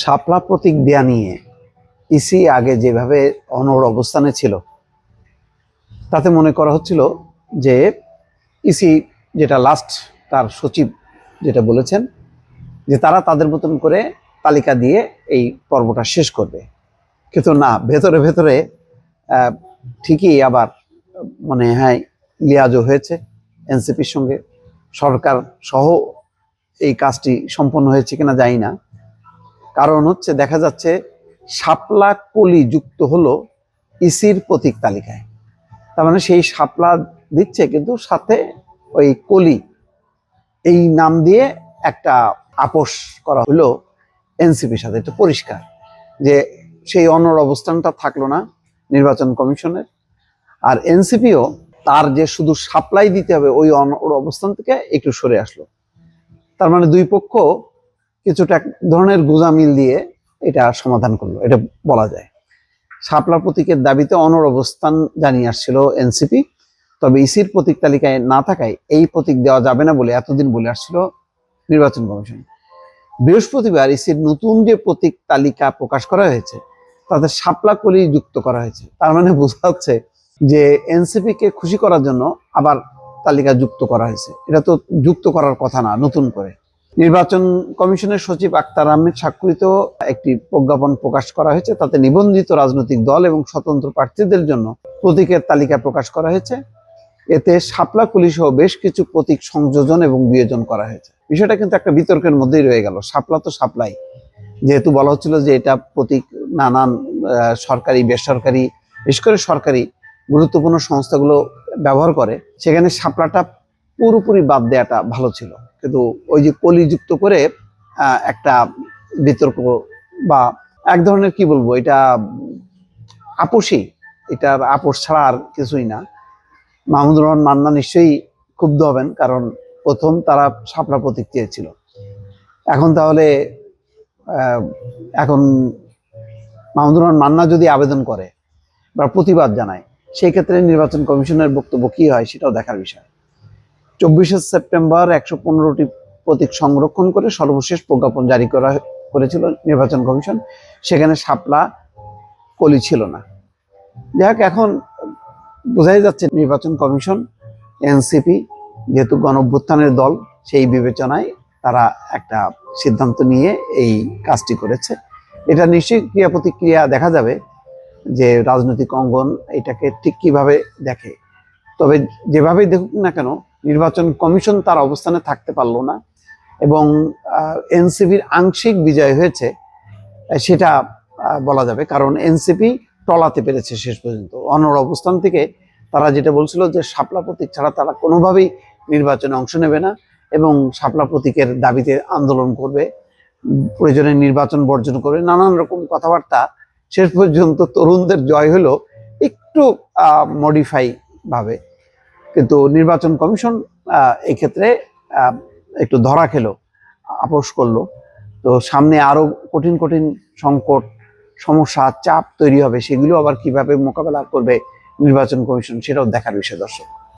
শাপলা প্রতীক দেয়া নিয়ে ইসি আগে যেভাবে অনড় অবস্থানে ছিল, তাতে মনে করা হচ্ছিল যে ইসি যেটা লাস্ট তার সচিব যেটা বলেছেন, যে তারা তাদের মতন করে তালিকা দিয়ে এই পর্বটা শেষ করবে। কিন্তু না, ভেতরে ভেতরে ঠিকই আবার মানে হ্যাঁ লিয়াজও হয়েছে এনসিপির সঙ্গে। সরকার সহ এই কাজটি সম্পন্ন হয়েছে কিনা জানি না। কারণ হচ্ছে দেখা যাচ্ছে শাপলা কলি যুক্ত হলো ইসির প্রতীক তালিকায়। তার মানে সেই শাপলা দিচ্ছে কিন্তু সাথে ওই কলি, এই নাম দিয়ে একটা আপোষ করা হলো এনসিপির সাথে। এটা পরিষ্কার যে সেই অনর অবস্থানটা থাকল না নির্বাচন কমিশনের। আর এনসিপিও তার যে শুধু সাপ্লাই দিতে হবে ওই অনর অবস্থান থেকে একটু সরে আসলো। তার মানে দুই পক্ষ কিছুটা ধরনের গুজামিল দিয়ে এটা সমাধান করল, এটা বলা যায়। শাপলা প্রতীকের দাবিতে অনর অবস্থান জানিয়ে আসছিল এনসিপি। তবে ইসির প্রতীক তালিকায় না থাকায় এই প্রতীক দেওয়া যাবে না বলে এতদিন বলে আসছিল নির্বাচন কমিশন। বৃহস্পতিবার ইসির নতুন যে প্রতীক তালিকা প্রকাশ করা হয়েছে, তাতে শাপলা কলি যুক্ত করা হয়েছে। তার মানে বোঝা যাচ্ছে যে এনসিপি কে খুশি করার জন্য আবার তালিকা যুক্ত করা হয়েছে। এটা তো যুক্ত করার কথা না, নতুন করে। নির্বাচন কমিশনের সচিব আক্তার আহমেদ স্বাক্ষরিত একটি প্রজ্ঞাপন প্রকাশ করা হয়েছে। তাতে নিবন্ধিত রাজনৈতিক দল এবং স্বতন্ত্র প্রার্থীদের জন্য প্রতীকের তালিকা প্রকাশ করা হয়েছে। এতে শাপলা কুলি সহ বেশ কিছু প্রতীক সংযোজন এবং বিয়োজন করা হয়েছে। বিষয়টা কিন্তু একটা বিতর্কের মধ্যেই রয়ে গেল। শাপলা তো শাপলাই। যেহেতু বলা হচ্ছিল যে এটা প্রতীক নানান সরকারি, বেসরকারি, বিশেষ করে সরকারি গুরুত্বপূর্ণ সংস্থাগুলো ব্যবহার করে, সেখানে শাপলাটা পুরোপুরি বাদ দেওয়াটা ভালো ছিল। কিন্তু ওই যে কলি যুক্ত করে একটা বিতর্ক বা এক ধরনের কি বলব, এটা আপোষই এটার আপোষ ছাড়া আর কিছুই না। মাহমুদুর রহমান মান্না নিশ্চয়ই ক্ষুব্ধ হবেন, কারণ প্রথম তারা শাপলা প্রতীক চেয়েছিল। এখন তাহলে এখন মাহমুদুর রহমান মান্না যদি আবেদন করে বা প্রতিবাদ জানায়, সেই ক্ষেত্রে নির্বাচন কমিশনের বক্তব্য কি হয় সেটাও দেখার বিষয়। চব্বিশে সেপ্টেম্বর একশো পনেরোটি প্রতীক সংরক্ষণ করে সর্বশেষ প্রজ্ঞাপন জারি করা করেছিল নির্বাচন কমিশন। সেখানে শাপলা, কলি ছিল না। যাই এখন বোঝাই যাচ্ছে নির্বাচন কমিশন, এনসিপি যেহেতু গণঅভ্যুত্থানের দল, সেই বিবেচনায় তারা একটা সিদ্ধান্ত নিয়ে এই কাজটি করেছে। এটা নিশ্চয়ই ক্রিয়া প্রতিক্রিয়া দেখা যাবে যে রাজনৈতিক অঙ্গন এটাকে ঠিক কীভাবে দেখে। তবে যেভাবেই দেখুক না কেন নির্বাচন কমিশন তার অবস্থানে থাকতে পারল না এবং এনসিপির আংশিক বিজয় হয়েছে সেটা বলা যাবে। কারণ এনসিপি টলাতে পেরেছে শেষ পর্যন্ত। অনর অবস্থান থেকে তারা যেটা বলছিল যে শাপলা প্রতীক ছাড়া তারা কোনোভাবেই নির্বাচনে অংশ নেবে না এবং শাপলা প্রতীকের দাবিতে আন্দোলন করবে, প্রয়োজনে নির্বাচন বর্জন করবে। নানান রকম কথাবার্তা শেষ পর্যন্ত তরুণদের জয় হলো একটু মডিফাই ভাবে। কিন্তু নির্বাচন কমিশন এক্ষেত্রে একটু ধরা খেলো, আপোষ করল। তো সামনে আরও কঠিন কঠিন সংকট, সমস্যা, চাপ তৈরি হবে, সেগুলো আবার কীভাবে মোকাবেলা করবে নির্বাচন কমিশন সেটাও দেখার বিষয়, দর্শক।